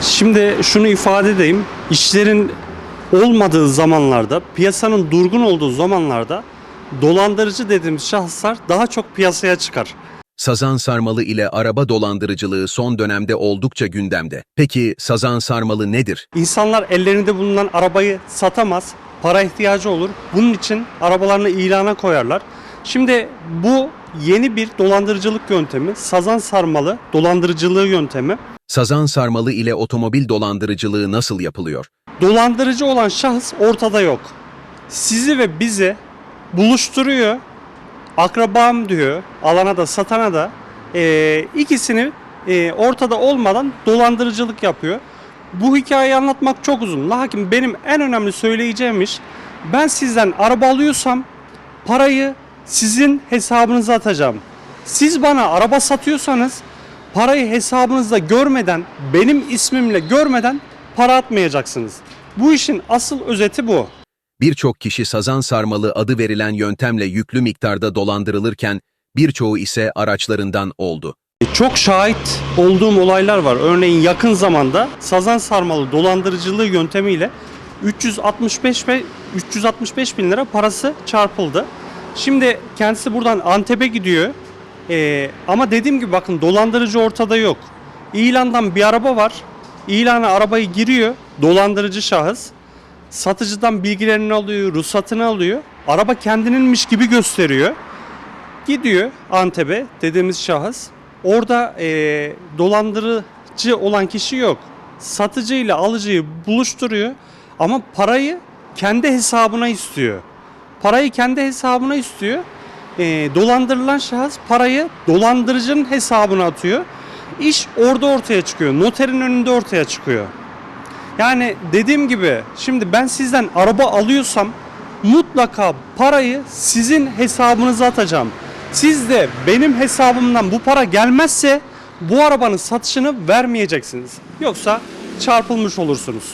Şimdi şunu ifade edeyim. İşlerin olmadığı zamanlarda, piyasanın durgun olduğu zamanlarda dolandırıcı dediğimiz şahıslar daha çok piyasaya çıkar. Sazan sarmalı ile araba dolandırıcılığı son dönemde oldukça gündemde. Peki sazan sarmalı nedir? İnsanlar ellerinde bulunan arabayı satamaz, para ihtiyacı olur. Bunun için arabalarını ilana koyarlar. Şimdi bu yeni bir dolandırıcılık yöntemi, sazan sarmalı dolandırıcılığı yöntemi. Sazan sarmalı ile otomobil dolandırıcılığı nasıl yapılıyor? Dolandırıcı olan şahıs ortada yok. Sizi ve bizi buluşturuyor. Akrabam diyor, alana da satana da eee, ikisini eee, ortada olmadan dolandırıcılık yapıyor. Bu hikayeyi anlatmak çok uzun. Lakin benim en önemli söyleyeceğim iş ben sizden araba alıyorsam parayı sizin hesabınıza atacağım. Siz bana araba satıyorsanız parayı hesabınızda görmeden, benim ismimle görmeden para atmayacaksınız. Bu işin asıl özeti bu. Birçok kişi sazan sarmalı adı verilen yöntemle yüklü miktarda dolandırılırken birçoğu ise araçlarından oldu. Çok şahit olduğum olaylar var. Örneğin yakın zamanda sazan sarmalı dolandırıcılığı yöntemiyle 365 ve 365 bin lira parası çarpıldı. Şimdi kendisi buradan Antep'e gidiyor. Ee, ama dediğim gibi bakın dolandırıcı ortada yok. İlandan bir araba var. İlana arabayı giriyor. Dolandırıcı şahıs. Satıcıdan bilgilerini alıyor, ruhsatını alıyor. Araba kendininmiş gibi gösteriyor. Gidiyor Antep'e dediğimiz şahıs. Orada eee, dolandırıcı olan kişi yok. Satıcı ile alıcıyı buluşturuyor ama parayı kendi hesabına istiyor. Parayı kendi hesabına istiyor. Eee, dolandırılan şahıs parayı dolandırıcının hesabına atıyor. İş orada ortaya çıkıyor. Noterin önünde ortaya çıkıyor. Yani dediğim gibi şimdi ben sizden araba alıyorsam mutlaka parayı sizin hesabınıza atacağım. Siz de benim hesabımdan bu para gelmezse bu arabanın satışını vermeyeceksiniz. Yoksa çarpılmış olursunuz.